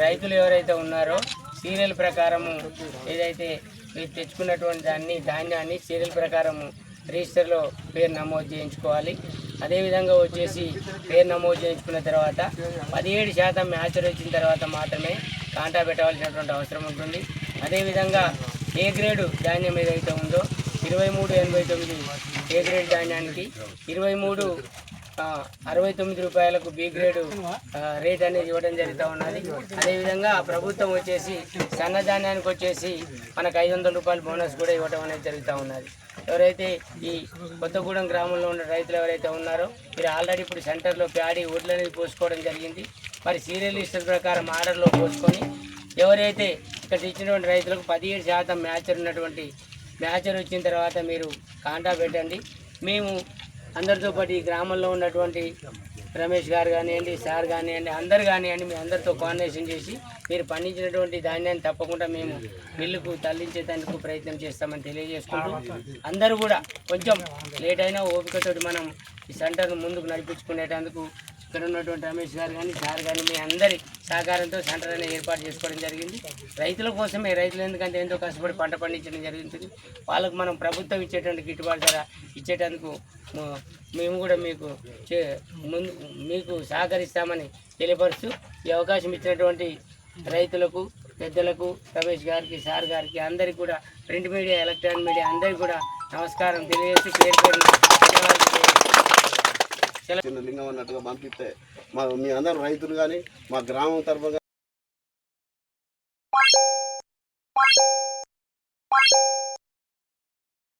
రైతులు ఎవరైతే ఉన్నారో సీరియల్ ప్రకారము ఏదైతే మీరు తెచ్చుకున్నటువంటి దాన్ని ధాన్యాన్ని సీరియల్ ప్రకారము రిజిస్టర్లో పేరు నమోదు చేయించుకోవాలి. అదేవిధంగా వచ్చేసి పేరు నమోదు చేయించుకున్న తర్వాత పదిహేడు శాతం మ్యాచర్ వచ్చిన తర్వాత మాత్రమే కాంటా పెట్టవలసినటువంటి అవసరం ఉంటుంది. అదేవిధంగా ఏ గ్రేడు ధాన్యం ఏదైతే ఉందో ఇరవై మూడు ఎనభై తొమ్మిది ఏ గ్రేడ్ ధాన్యానికి ఇరవై మూడు అరవై తొమ్మిది రూపాయలకు బి గ్రేడ్ రేట్ అనేది ఇవ్వడం జరుగుతూ ఉన్నది. అదేవిధంగా ప్రభుత్వం వచ్చేసి సన్నధాన్యానికి వచ్చేసి మనకు ఐదు వందల రూపాయలు బోనస్ కూడా ఇవ్వడం అనేది జరుగుతూ ఉన్నది. ఎవరైతే ఈ కొత్తగూడెం గ్రామంలో ఉన్న రైతులు ఎవరైతే ఉన్నారో మీరు ఆల్రెడీ ఇప్పుడు సెంటర్లో ప్యాడీ ఊర్లు అనేది పోసుకోవడం జరిగింది. మరి సీరియల్ లిస్టుల ప్రకారం ఆర్డర్లో పోసుకొని ఎవరైతే ఇక్కడ ఇచ్చినటువంటి రైతులకు పదిహేడు శాతం మ్యాచర్ ఉన్నటువంటి మ్యాచర్ వచ్చిన తర్వాత మీరు కాంటా పెట్టండి. మేము అందరితో పాటు ఈ గ్రామంలో ఉన్నటువంటి రమేష్ గారు కానివ్వండి సార్ కానివ్వండి అందరు కానివ్వండి మీ అందరితో కోఆర్డినేషన్ చేసి మీరు పండించినటువంటి ధాన్యాన్ని తప్పకుండా మేము మిల్లుకు తరలించేందుకు ప్రయత్నం చేస్తామని తెలియజేసుకుంటూ అందరూ కూడా కొంచెం లేట్ అయినా ఓపికతోటి మనం ఈ సెంటర్ను ముందుకు నడిపించుకునేటందుకు ఇక్కడ ఉన్నటువంటి రమేష్ గారు కానీ సార్ కానీ మీ అందరి సహకారంతో సెంటర్ అనేది ఏర్పాటు చేసుకోవడం జరిగింది. రైతుల కోసమే రైతులు ఎందుకంటే ఎంతో కష్టపడి పంట పండించడం జరుగుతుంది. వాళ్ళకు మనం ప్రభుత్వం ఇచ్చేటువంటి గిట్టుబాటు ధర ఇచ్చేటందుకు మేము కూడా మీకు చే ముందు మీకు సహకరిస్తామని తెలియపరుస్తూ ఈ అవకాశం ఇచ్చినటువంటి రైతులకు పెద్దలకు రమేష్ గారికి సార్ గారికి అందరికీ కూడా ప్రింట్ మీడియా ఎలక్ట్రానిక్ మీడియా అందరికీ కూడా నమస్కారం తెలియజేస్తూ పేరు పేరు చిన్న లింగం అన్నట్టుగా పంపిస్తే మా మీ అందరు రైతులు కానీ మా గ్రామం తరఫున